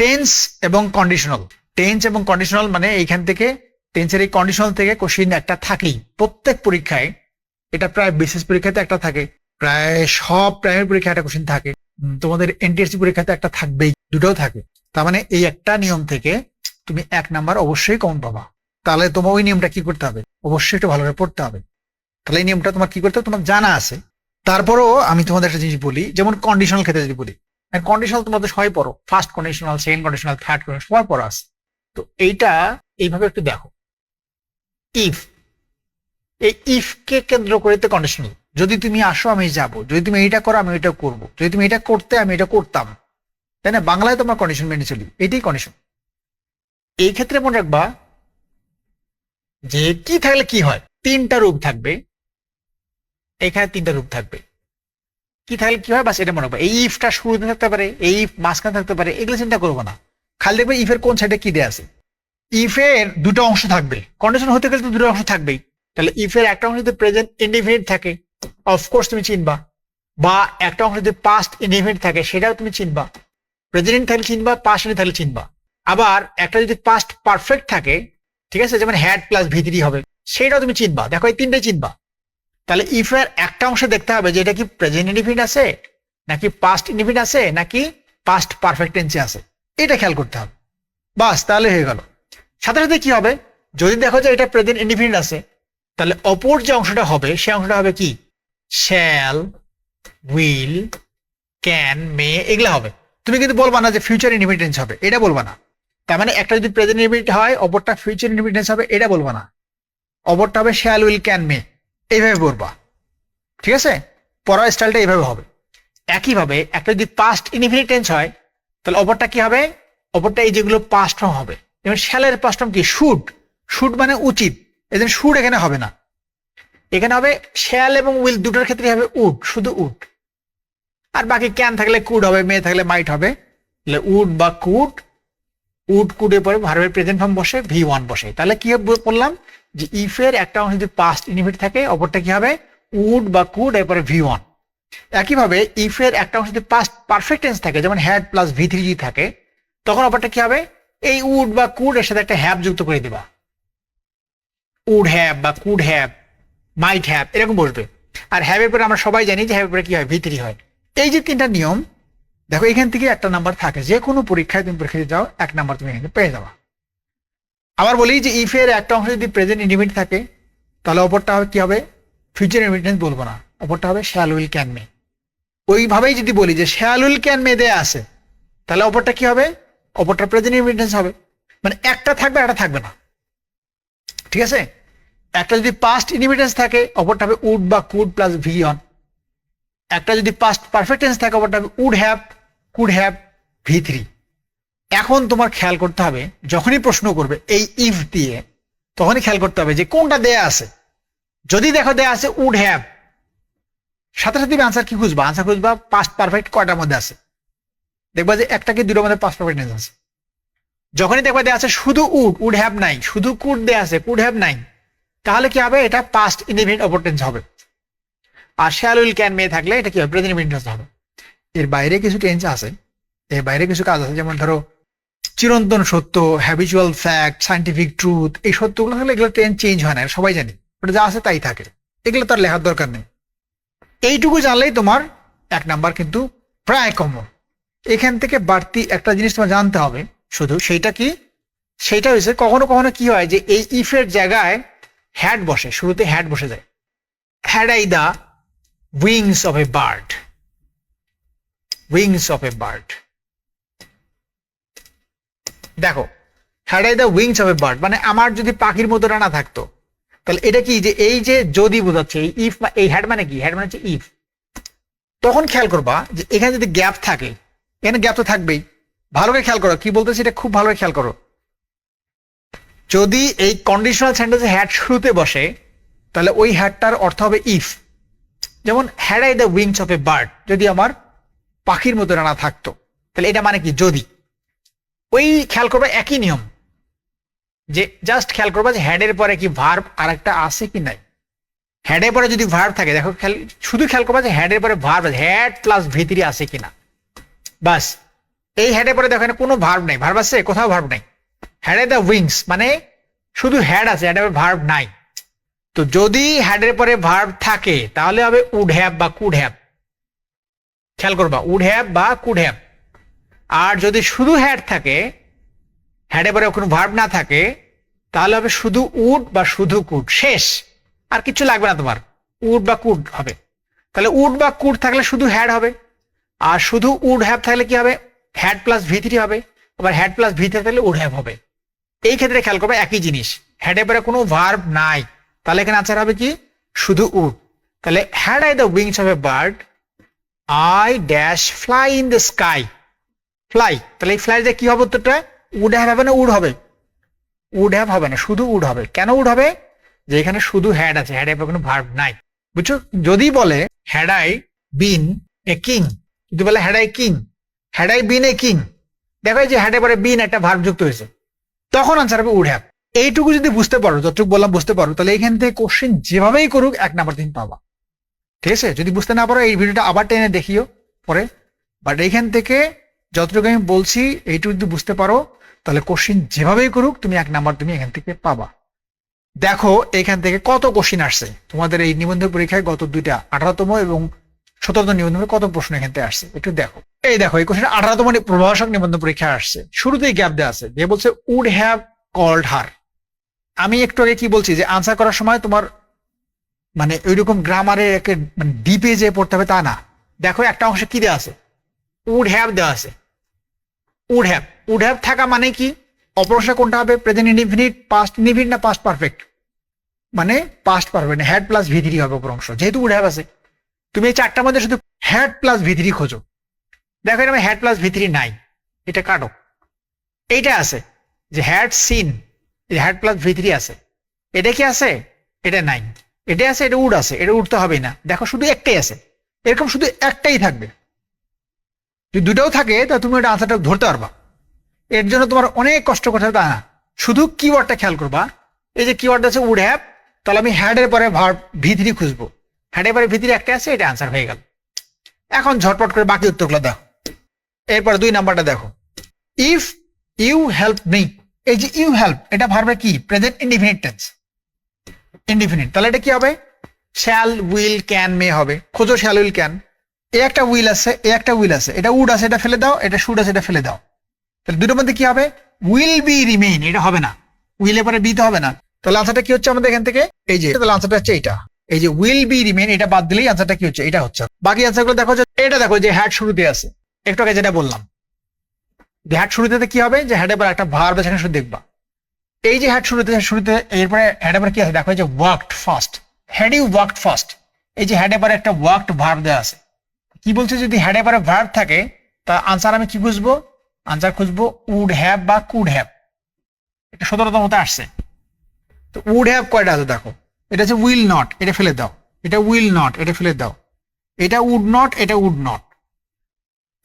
Tense এবং conditional tense এবং conditional মানে এইখান থেকে টেন্সের এই কন্ডিশনাল থেকে কোশ্চিন একটা থাকেই। প্রত্যেক পরীক্ষায় এটা প্রায় বিশেষ পরীক্ষাতে একটা থাকে। প্রায় সব প্রাইমারি পরীক্ষায় একটা কোশ্চিন থাকে। তোমাদের এনটিএসসি পরীক্ষাতে একটা থাকবেই, দুটোও থাকে। তার মানে এই একটা নিয়ম থেকে তুমি এক নাম্বার অবশ্যই কমন পাবা। তাহলে তোমার ওই নিয়মটা কি করতে হবে? অবশ্যই একটু ভালো করে পড়তে হবে। তাহলে এই নিয়মটা তোমার কি করতে হবে? তোমার জানা আছে। তারপরেও আমি তোমাদের একটা জিনিস বলি, যেমন কন্ডিশনাল ক্ষেত্রে যদি বলি কন্ডিশনাল তোমাদের সবাই পড়ো। First conditional second conditional third conditional সবাই পড়া আছে। তো এইটা এইভাবে একটু দেখো। ইফ এই ইফ কে কেন্দ্র করে তো কন্ডিশনাল যদি তুমি আসো, আমি যাব। যদি তুমি এইটা করো, আমি এটা করব। যদি তুমি এটা করতে, আমি এটা করতাম। তাই না? বাংলায় তোমার কন্ডিশন মেনে চলি। এটাই কন্ডিশন এই ক্ষেত্রে মনে রাখবা যে কি থাকলে কি হয়? তিনটা রূপ থাকবে। এখানে তিনটা রূপ থাকবে। কি থাকলে কি হয় বাস এটা মনে রাখবা। এই ইফটা শুরুতে থাকতে পারে, এই ইফ মাঝখানে থাকতে পারে, এগুলো চিন্তা করব না। খালি দেখবে ইফের কোন সাইডে কি দেয়া আছে? ইফের দুটো অংশ থাকবে কন্ডিশন হতে গেলে তো দুটো অংশ থাকবেই। তাহলে ইফের একটা অংশ যদি প্রেজেন্ট ইনডিফিনিট থাকে অফকোর্স তুমি চিনবা। বা একটা অংশ যদি পাস্ট ইনডিফিনিট থাকে, সেটাও তুমি চিনবা। প্রেজেন্ট থাকলে চিনবা পাস্ট থাকলে চিনবা। আবার একটা যদি পাস্ট পারফেক্ট থাকে, ঠিক আছে, যেমন হ্যাড প্লাস ভিতরি হবে, সেটাও তুমি চিনবা। দেখো এই তিনটাই চিনবা। তাহলে ইফের একটা অংশ দেখতে হবে যে এটা কি প্রেজেন্ট ইনডিফিনিট আছে, নাকি পাস্ট ইনডিফিনিট আছে, নাকি পাস্ট পারফেক্ট টেন্সে আছে। এটা খেয়াল করতে হবে। বাস, তাহলে হয়ে গেল। সাথে সাথে কি হবে? যদি দেখো যে এটা প্রেজেন্ট ইনডিফিনিট আছে, তাহলে অপর যে অংশটা হবে, সে অংশটা হবে কি? শ্যাল উইল ক্যান মে এগুলা হবে। তুমি কিন্তু বলবা না যে ফিউচার ইনডিপেন্ডেন্স হবে, এটা বলবা না। তার মানে একটা যদি প্রেজেন্ট ইনডিপেন্ডেন্ট হয়, অপরটা ফিউচার ইনডিপেন্ডেন্স হবে, এটা বলবা না। অপরটা হবে শ্যাল উইল ক্যান মে এইভাবে পড়বা। ঠিক আছে? পড়ার স্টাইলটা এইভাবে হবে। একইভাবে একটা যদি পাস্ট ইনডিপেন্ডেন্স হয়, তাহলে অপরটা কি হবে? অপরটা এই যেগুলো পাস্ট হবে। যেমন শ্যালের পাস্ট কি? শুড শুড মানে উচিত। এদের শুড এখানে হবে না। এখানে হবে শ্যাল এবং উইল দুটোর ক্ষেত্রে হবে উড শুধু উড আর বাকি ক্যান থাকলে কুড হবে মেয়ে থাকলে মাইট হবে। তাহলে উড বা কুড উড কুডের পরে ভার্বের প্রেজেন্ট ফর্ম বসে ভি ওয়ান বসে। তাহলে কি বললাম? যে ইফের একটা অংশ যদি পাস্ট ইনহিবিট থাকে, অপরটা কি হবে? উড বা কুড এরপরে ভি ওয়ান একইভাবে ইফের একটা অংশ যদি পাস্ট পারফেক্ট টেন্স থাকে, যেমন হ্যাড প্লাস ভি থ্রি যদি থাকে, তখন অপরটা কি হবে? এই উড বা কুড এর সাথে একটা হ্যাব যুক্ত করে দিবা। উড হ্যাভ বা কুড হ্যাভ মাইট হ্যাভ এরকম বসবে আর হ্যাভের পরে আমরা সবাই জানি যে হ্যাভের পরে কি হয়? ভি থ্রি হয়। এই যে তিনটা নিয়ম, দেখো এখান থেকে একটা নাম্বার থাকে। যে কোনো পরীক্ষায় তুমি পরীক্ষা যাও এক নাম্বার তুমি এখানে পেয়ে যাবা। আবার বলি যে ইফের একটা অংশ যদি প্রেজেন্ট ইন্ডিপেন্ড থাকে, তাহলে অপরটা কি হবে? ফিউচার ইন্ডিপেন্ডেন্স বলব না। অপরটা হবে শ্যাল উইল ক্যান মে ওইভাবেই যদি বলি যে শ্যাল উইল ক্যান মে দেয়া আছে, তাহলে অপরটা কি হবে? অপরটা প্রেজেন্ট ইন্ডিপেন্ডেন্স হবে। মানে একটা থাকবে একটা থাকবে না। ঠিক আছে? একটা যদি পাস্ট ইনহিবিটেন্স থাকে, অপরটা হবে উড বা কুড প্লাস ভি অন একটা যদি পাস্ট পারফেক্ট টেন্স থাকে, অপরটা হবে would have could have V three এখন তোমার খেয়াল করতে হবে, যখনই প্রশ্ন করবে, এই ইফ দিয়ে, তখনই খেয়াল করতে হবে যে কোনটা দেয়া আছে। যদি দেখো দেয়া আছে উড হ্যাভ সাথে সাথে আনসার কি খুঁজবা? আনসার খুঁজবা পাস্ট পারফেক্ট কয়টার মধ্যে আছে? দেখবা যে একটা কি দুটোর মধ্যে পাস্ট পারফেক্ট আছে। যখনই দেখবা দেয়া আছে, শুধু উড উড হ্যাভ নাই, শুধু কুড দেয়া আছে কুড হ্যাভ নাই, তাহলে কি হবে? এটা পাস্ট ইনডিপেন্ডেন্ট অপরটেন্স হবে। আর শ্যাল উইল ক্যান মে থাকলে এটা কি হবে? প্রেজেন্ট ইনডিপেন্ডেন্স হবে। এর বাইরে কিছু টেন্স আছে, এর বাইরে কিছু কাজ আছে, যেমন ধরো চিরন্তন সত্য হ্যাবিচুয়াল ফ্যাক্ট সাইন্টিফিক ট্রুথ এই সত্যগুলো থাকলে এগুলো টেন্স চেঞ্জ হয় না সবাই জানি। ওটা যা আছে তাই থাকে। এগুলো তার লেখার দরকার নেই। এইটুকু জানলেই তোমার এক নাম্বার কিন্তু প্রায় কমন এখান থেকে বাড়তি একটা জিনিস তোমার জানতে হবে, শুধু সেইটা কি? সেইটা হয়েছে কখনো কখনো কি হয় যে এই ইফের জায়গায় হ্যাড বসে, শুরুতে হ্যাড বসে যায়। Had I the wings of a bird wings of a bird দেখো had I the wings of a bird মানে আমার যদি পাখির মতো রানা থাকতো, তাহলে এটা কি যে এই যে যদি বোঝাচ্ছে, এই ইফ এই হ্যাড মানে কি? হ্যাড মানে হচ্ছে ইফ তখন খেয়াল করবা যে এখানে যদি গ্যাপ থাকে, এখানে গ্যাপ তো থাকবেই। ভালো করে খেয়াল করো, কি বলতেছি এটা খুব ভালো করে খেয়াল করো। যদি এই কন্ডিশনাল সেন্টেন্সে হ্যাড শুরুতে বসে, তাহলে ওই হ্যাডটার অর্থ হবে ইফ যেমন had I the wings of a bird যদি আমার পাখির মতো রানা থাকতো, তাহলে এটা মানে কি? যদি। ওই খেয়াল করবা একই নিয়ম। যে জাস্ট খেয়াল করবা যে হ্যাডের পরে কি ভার্ব আর একটা আছে কি নাই? হ্যাডের পরে যদি ভার্ব থাকে, দেখো খেয়াল, শুধু খেয়াল করবা যে হ্যাডের পরে ভার্ব হ্যাড প্লাস ভিতরি আছে কিনা বাস এই হ্যাডের পরে দেখো কোনো ভার্ব নেই। ভার্ব আছে, কোথাও ভার্ব নেই। হ্যাডে দ্য উইংস মানে শুধু হ্যাড আছে হ্যাডে ভার্ব নাই। তো যদি হ্যাডের পরে ভার্ব থাকে, তাহলে হবে উড হ্যাভ বা কুড হ্যাভ খেয়াল করবা উড হ্যাভ বা কুড হ্যাভ আর যদি শুধু হ্যাড থাকে হ্যাডের পরে কোনো ভার্ব না থাকে, তাহলে হবে শুধু উড বা শুধু কুট শেষ। আর কিছু লাগবে না তোমার। উড বা কুট হবে। তাহলে উড বা কুট থাকলে শুধু হ্যাড হবে। আর শুধু উড হ্যাভ থাকলে কি হবে? হ্যাড প্লাস ভি থ্রি হবে। আবার হ্যাড প্লাস ভি থ্রি থাকলে উড হ্যাভ হবে। এই ক্ষেত্রে খেয়াল করবে একই জিনিস। হ্যাডের পরে কোনো ভার্ব নাই। তাহলে এখানে আনসার হবে কি? শুধু উড তাহলে had I the wings of a bird I dash fly in the sky fly তাহলে এই ফ্লাই যে কি হবে উত্তরটা? উড হ্যাভ হবে না উড হবে? উড হ্যাভ হবে না, শুধু উড হবে। কেন উড হবে? যে এখানে শুধু হ্যাড আছে হ্যাড এর কোনো ভার্ব নাই। বুঝছ? যদি বলে had I been a king যদি বলে had I king had I been a king দেখো যে হ্যাডে পরে বিন একটা ভার্ব যুক্ত হয়েছে। তখন আনসার হবে উড হ্যাভ এইটুকু যদি বুঝতে পারো, যতটুকু বললাম বুঝতে পারো, তাহলে এখান থেকে কোশ্চেন যেভাবেই করুক, এক নাম্বার তুমি পাবা। ঠিক আছে? যদি বুঝতে না পারো, এই ভিডিওটা আবার টেনে দেখিও পরে। বাট এইখান থেকে যতটুকু আমি বলছি, এইটুকু যদি বুঝতে পারো, তাহলে কোশ্চিন যেভাবেই করুক, তুমি এক নাম্বার তুমি এখান থেকে পাবা। দেখো, এখান থেকে কত কোশ্চিন আসছে? তোমাদের এই নিবন্ধন পরীক্ষায় গত দুইটা, আঠারোতম এবং সতেরোতম নিবন্ধনে কত প্রশ্ন এখান থেকে আসছে? একটু দেখো। এই দেখো, এই কোশ্চেন আঠারোতম প্রভাষক নিবন্ধন পরীক্ষা আসছে। শুরুতেই গ্যাপ দেওয়া আছে, যে বলছে উড হ্যাভ কল্ড হার আমি একটু আগে কি বলছি, যে আনসার করার সময় তোমার মানে ওইরকম গ্রামারে মানে ডিপে যে পড়তে হবে তা না। দেখো, একটা অংশে কি দেওয়া আছে? উড হ্যাভ দেওয়া আছে। উড হ্যাভ উড হ্যাভ থাকা মানে কি? অপরসা কোনটা হবে? প্রেজেন্ট ইনডিফিনিট পাস্ট ইনডিফিনিট না পাস্ট পারফেক্ট মানে past perfect had plus V three হবে অপর অংশ। যেহেতু উড হ্যাভ আছে। তুমি এই চারটার মধ্যে শুধু হ্যাড প্লাস ভি থ্রি খোঁজো। দেখো এরকম হ্যাড প্লাস ভি থ্রি নাই। এটা কাটো। এইটা আছে যে had seen had plus V three আছে। এটা কি আছে? এটা নাই। এটা আছে, এটা উড আছে। এটা উঠতে হবে না। দেখো শুধু একটাই আছে। এরকম শুধু একটাই থাকবে। যদি দুটাও থাকে, তা তুমি ওটা আনসারটা ধরতে পারবা। এর জন্য তোমার অনেক কষ্ট করতে হবে তা না? শুধু কিওয়ার্ডটা খেয়াল করবা। এই যে কিওয়ার্ড আছে উড হ্যাভ তাহলে আমি হ্যাডের পরে ভার ভিতরি খুঁজবো। হ্যাডের পরে ভিতরি একটা আছে, এটা আনসার হয়ে গেল। এখন ঝটপট করে বাকি উত্তরগুলো দেখো এরপরে দুই নাম্বারটা দেখো। ইফ ইউ হেল্প মি এই যে ইউ হেল্প এটা ভার্বে কি? প্রেজেন্ট ইনডিফিনিট টেন্স ইনডিফিনিট তাহলে এটা কি হবে? শ্যাল উইল ক্যান মে হবে। খোঁজো শ্যাল উইল ক্যান এ একটা উইল আছে এ একটা উইল আছে। এটা উড আছে, এটা ফেলে দাও, এটা শুড আছে, এটা ফেলে দাও। তাহলে দুটোর মধ্যে কি হবে? উইল বি রিমেইন এটা হবে না। উইলের পরে বি তো হবে না। তাহলে আনসারটা কি হচ্ছে আমাদের এখান থেকে? এই যে, তাহলে আনসারটা হচ্ছে এইটা। এই যে উইল বি রিমেইন এটা বাদ দিলেই আনসারটা কি হচ্ছে? এটা হচ্ছে। বাকি আনসারগুলো দেখো যে, এটা দেখো যে হ্যাড শুরুতে আছে। একটু আগে যেটা বললাম। যে হ্যাড শুরুতে কি হবে? যে হ্যাডের পর একটা ভার সেখানে শুধু দেখবা। এই যে হ্যাড শুরুতে শুরুতে, এরপরে হ্যাডের পরে কি আছে? দেখো যে worked first had you worked first এই যে হ্যাডের পরে একটা ওয়ার্কড ভার্ব দেওয়া আছে। কি বলছে যদি হ্যাডের পরে ভার্ব থাকে, তা আনসার আমি কি খুঁজবো? আনসার খুঁজবো উড হ্যাভ বা কুড হ্যাভ এটা সতেরোতম মতো আসছে। তো উড হ্যাভ কয়টা আছে দেখো? এটা হচ্ছে উইল নট এটা ফেলে দাও। এটা উইল নট এটা ফেলে দাও। এটা উড নট এটা উড নট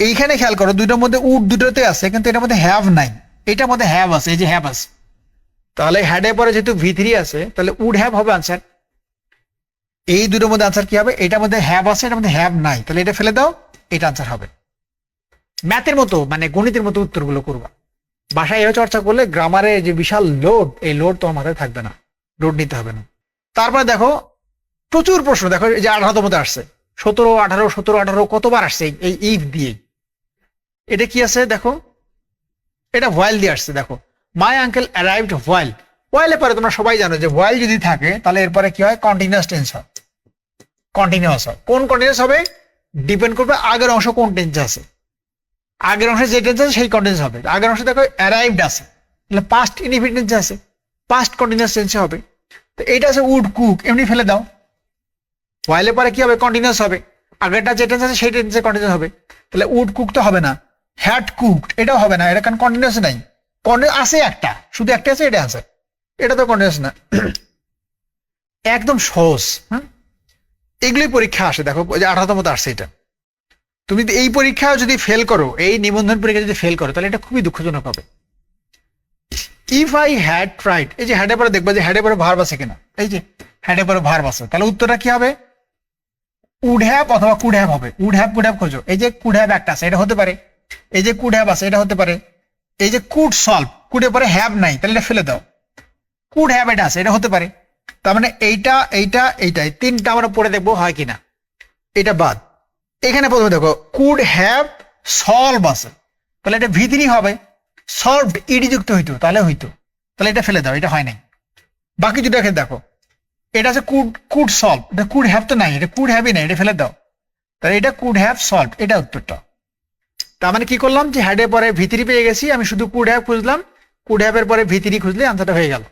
এইখানে খেয়াল করো দুটোর মধ্যে উড দুটোতে আছে, কিন্তু এটার মধ্যে হ্যাভ নাই। এটার মধ্যে হ্যাভ আছে, এই যে হ্যাভ আছে। তাহলে হ্যাডে পরে যেহেতু ভি থ্রি আছে, তাহলে উড হ্যাভ হবে আনসার এই দুটোর মধ্যে আনসার কি হবে? এটার মধ্যে হ্যাভ আছে, এটার মধ্যে হ্যাভ নাই। তাহলে এটা ফেলে দাও, এটা আনসার হবে। ম্যাথের মতো মানে গণিতের মতো উত্তরগুলো করবা। বাসায় এভাবে চর্চা করলে গ্রামারে যে বিশাল লোড এই লোড তোমার মাথায় থাকবে না। লোড নিতে হবে না। তারপরে দেখো, প্রচুর প্রশ্ন। দেখো, এই যে আঠারোতম মধ্যে আসছে। সতেরো, আঠারো সতেরো, আঠারো, কতবার আসছে এই- ইফ দিয়ে? এটা কি আছে? দেখো, এটা ভয়েল দিয়ে আসছে। দেখো মাই আঙ্কেল অ্যারাইভড ভয়েল ভয়েলের পরে তোমরা সবাই জানো যে ভয়েল যদি থাকে, তাহলে এরপরে কি হয়? কন্টিনিউয়াস টেন্স হয়। কন্টিনিউয়াস হয় কোন কন্টিনিউয়াস হবে? ডিপেন্ড করবে আগের অংশ কোন টেন্স আছে। আগের অংশে যে টেন্স আছে, সেই কন্টিনিউয়াস হবে। আগের অংশে দেখো অ্যারাইভড আছে। তাহলে পাস্ট ইনডিপেন্ডেন্স আছে। পাস্ট কন্টিনিউয়াস টেন্সে হবে। তো এইটা আছে উড কুক এমনি ফেলে দাও। ওয়াইলে পরে কি হবে? কন্টিনিউস হবে। আগেরটা যে টেন্স আছে, সেই টেন্সে কন্টিনিউস হবে। তাহলে উড কুক তো হবে না। হ্যাট কুকড এটাও হবে না। এটা কারণ কন্টিনিউয়াস নাই। কন্টিনিউয়াস আছে একটা। শুধু একটা আছে, এটা আছে। এটা তো কন্টিনিউয়াস না। একদম সহজ। হ্যাঁ? এগুলোই পরীক্ষা আসে। দেখো যে আঠারোতম মতো আসছে এটা। তুমি এই পরীক্ষা যদি ফেল করো, এই নিবন্ধন পরীক্ষা যদি ফেল করো, তাহলে এটা খুবই দুঃখজনক হবে। ইফ আই হ্যাড ট্রাইড এই যে হ্যাডে পরে দেখবা যে হ্যাডে পরে ভার্ব আছে কিনা। এই যে হ্যাডে পরে ভার বাসে তাহলে উত্তরটা কি হবে? উড হ্যাপ অথবা কুড হ্যাপ হবে। উড হ্যাভ কুড হ্যাভ খোঁজো। এই যে কুড হ্যাপ একটা আছে, এটা হতে পারে। এই যে কুড হ্যাপ আছে, এটা হতে পারে। এই যে কুড সলভ কুডের পরে হ্যাপ নাই, তাহলে এটা ফেলে দাও। কুড হ্যাপ এটা আছে, এটা হতে পারে। তার মানে এইটা এইটা এইটা তিনটা আমরা পড়ে দেখব, হয় কিনা। এটা বাদ। এখানে প্রথমে দেখো কুড হ্যাভ সলভ আছে। তাহলে এটা ভিতরি হবে। সলভড ইডি যুক্ত হইতো, তাহলে হইতো। তাহলে এটা ফেলে দাও, এটা হয় নাই। বাকি দুটাকে দেখো। এটা আছে কুড কুড সলভ এটা কুড হ্যাভ তো নাই, এটা কুড হ্যাভই নাই, এটা ফেলে দাও। তাহলে এটা কুড হ্যাভ সলভ এটা উত্তরটা। তার মানে কি করলাম যে হ্যাডের পরে ভিতরি পেয়ে গেছি, আমি শুধু কুড হ্যাভ খুঁজলাম। কুড হ্যাভের পরে ভিতরি খুঁজলে আনসারটা হয়ে গেল।